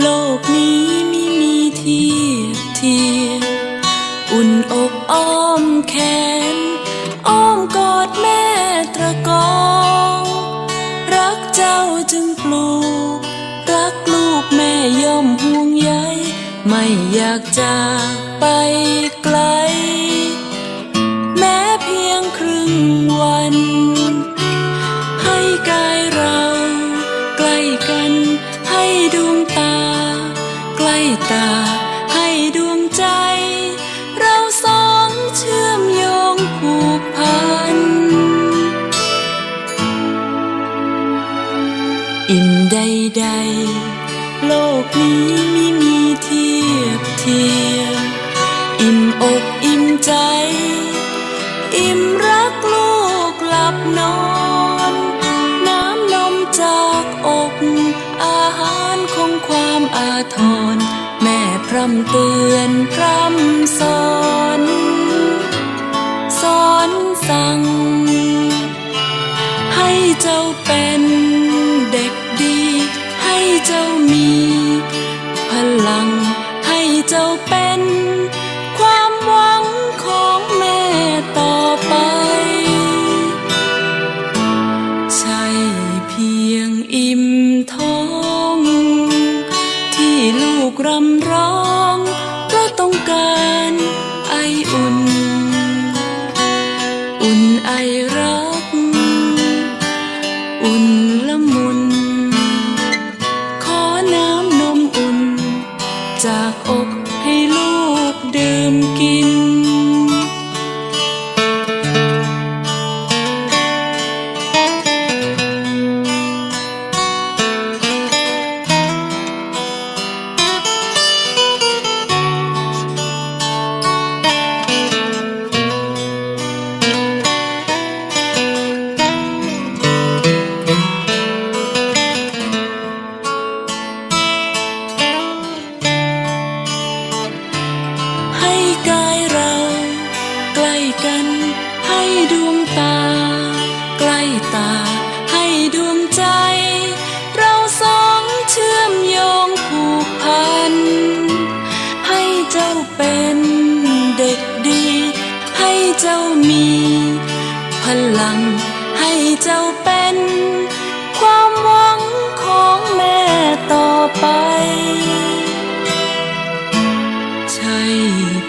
โลกนี้ไม่มีเทียบเทียมอุ่นอกอ้อมแขน อ้อมกอดแม่ตระกอง รักเจ้าจึงปลูก รักลูกแม่ย่อมห่วงใยไม่อยากจากไปไกล แม้เพียงครึ่งวัน ให้กายเราใกล้กันให้ดวง ใกล้ตาให้ดวงใจ เราสองเชื่อมโยงผูกพัน อิ่มใดๆโลกนี้ไม่มีเทียบเทียมอิ่มอกอิ่มใจ อิ่มรักลูกหลับนอน ความอาทรแม่พร่ำเตือนพร่ำสอน สอนสั่ง ให้เจ้าเป็นเด็กดี ให้เจ้ามี พลังให้เจ้าเป็นความหวังของแม่ต่อไป ใช่เพียงอิ่ม กรำร้องเพราะต้องการไออุ่น อุ่นไอรัก อุ่นละมุน ขอน้ำนมอุ่น จากอกให้ลูกดื่มกิน กันให้ดวงตา ใกล้ตาให้ดวงใจ เราสองเชื่อมโยงผูกพัน ให้เจ้าเป็นเด็กดี ให้เจ้ามี พลังให้เจ้าเป็น ความหวังของแม่ต่อไปใช่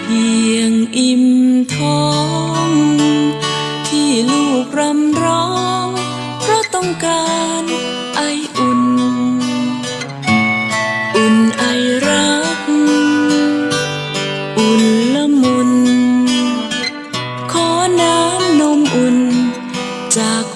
เพียงอิ่มท้อง การไออุ่น อุ่นไอรัก อุ่นละมุน ขอน้ำนมอุ่นจากอก